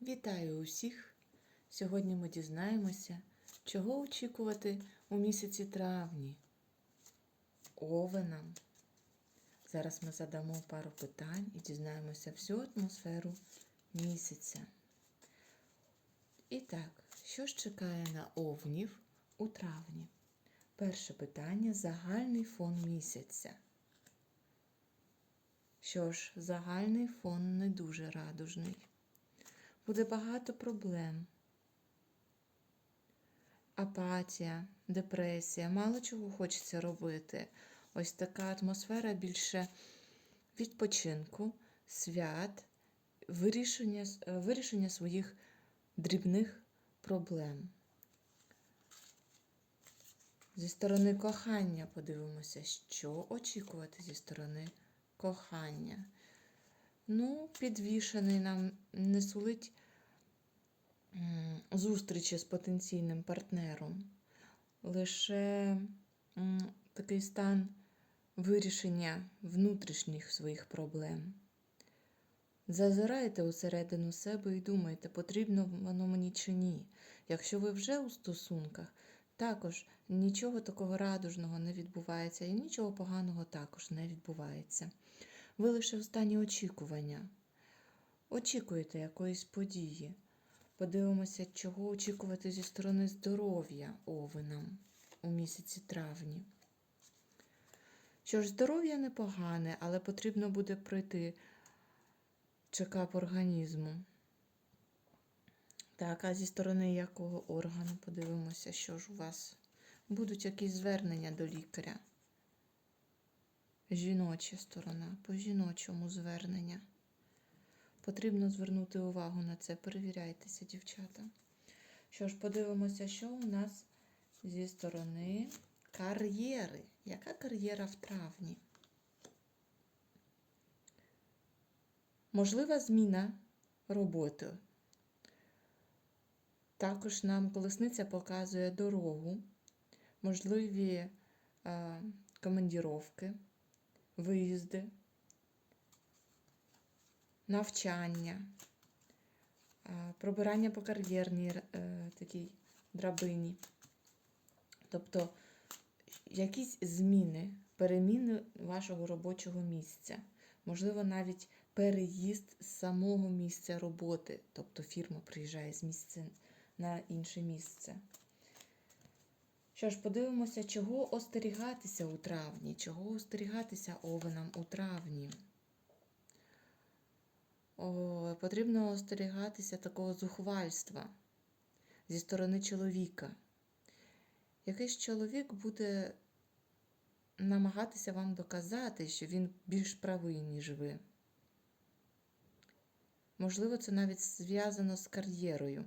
Вітаю усіх! Сьогодні ми дізнаємося, чого очікувати у місяці травні. Овенам. Зараз ми задамо пару питань і дізнаємося всю атмосферу місяця. І так, що ж чекає на овнів у травні? Перше питання загальний фон місяця. Що ж, загальний фон не дуже радужний. Буде багато проблем. Апатія, депресія, мало чого хочеться робити. Ось така атмосфера більше відпочинку, свят, вирішення, е, вирішення своїх дрібних проблем. Зі сторони кохання подивимося, що очікувати зі сторони кохання. Ну, підвішений нам не сулить зустрічі з потенційним партнером. Лише такий стан вирішення внутрішніх своїх проблем. Зазирайте усередину себе і думайте, потрібно воно мені чи ні. Якщо ви вже у стосунках, також нічого такого радужного не відбувається і нічого поганого також не відбувається. Ви лише в стані очікування. Очікуєте якоїсь події. Подивимося, чого очікувати зі сторони здоров'я овинам у місяці травні. Що ж, здоров'я непогане, але потрібно буде пройти чекап організму. Так, а зі сторони якого органу подивимося, що ж у вас будуть якісь звернення до лікаря. Жіноча сторона, по жіночому звернення. Потрібно звернути увагу на це. Перевіряйтеся, дівчата. Що ж, подивимося, що у нас зі сторони кар'єри. Яка кар'єра в травні? Можлива зміна роботи. Також нам колесниця показує дорогу, можливі е, командіровки, виїзди, навчання, пробирання по кар'єрній е, такій драбині. Тобто якісь зміни, переміни вашого робочого місця. Можливо, навіть переїзд з самого місця роботи. Тобто фірма приїжджає з місця на інше місце. Що ж, подивимося, чого остерігатися у травні, чого остерігатися овенам у травні. О, потрібно остерігатися такого зухвальства зі сторони чоловіка. Якийсь чоловік буде намагатися вам доказати, що він більш правий, ніж ви. Можливо, це навіть зв'язано з кар'єрою.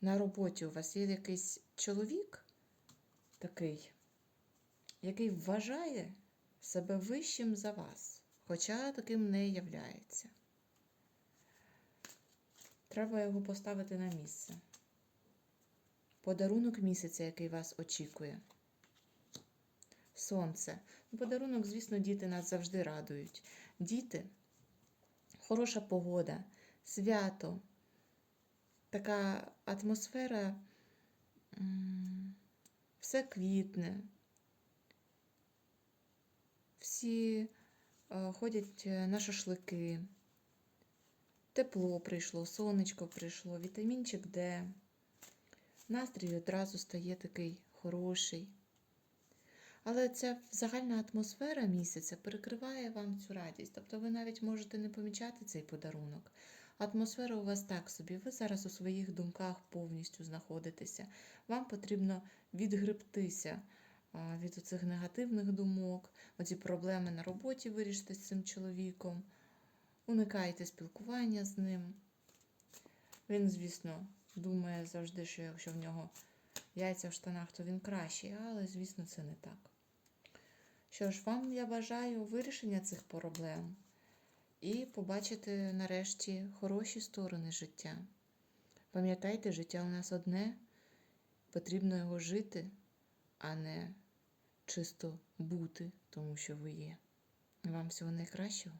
На роботі у вас є якийсь чоловік такий, який вважає себе вищим за вас, хоча таким не являється. Треба його поставити на місце. Подарунок місяця, який вас очікує. Сонце. Подарунок, звісно, діти нас завжди радують. Діти, хороша погода, свято, така атмосфера, все квітне. Всі е, ходять на шашлики. Тепло прийшло, сонечко прийшло, вітамінчик Д. Настрій одразу стає такий хороший. Але ця загальна атмосфера місяця перекриває вам цю радість. Тобто ви навіть можете не помічати цей подарунок. Атмосфера у вас так собі, ви зараз у своїх думках повністю знаходитеся. Вам потрібно відгребтися від оцих негативних думок, оці проблеми на роботі вирішити з цим чоловіком. Уникайте спілкування з ним. Він, звісно, думає завжди, що якщо в нього яйця в штанах, то він кращий, але, звісно, це не так. Що ж, вам я бажаю вирішення цих проблем і побачити нарешті хороші сторони життя. Пам'ятайте, життя у нас одне, потрібно його жити, а не чисто бути, тому що ви є. Вам всього найкращого.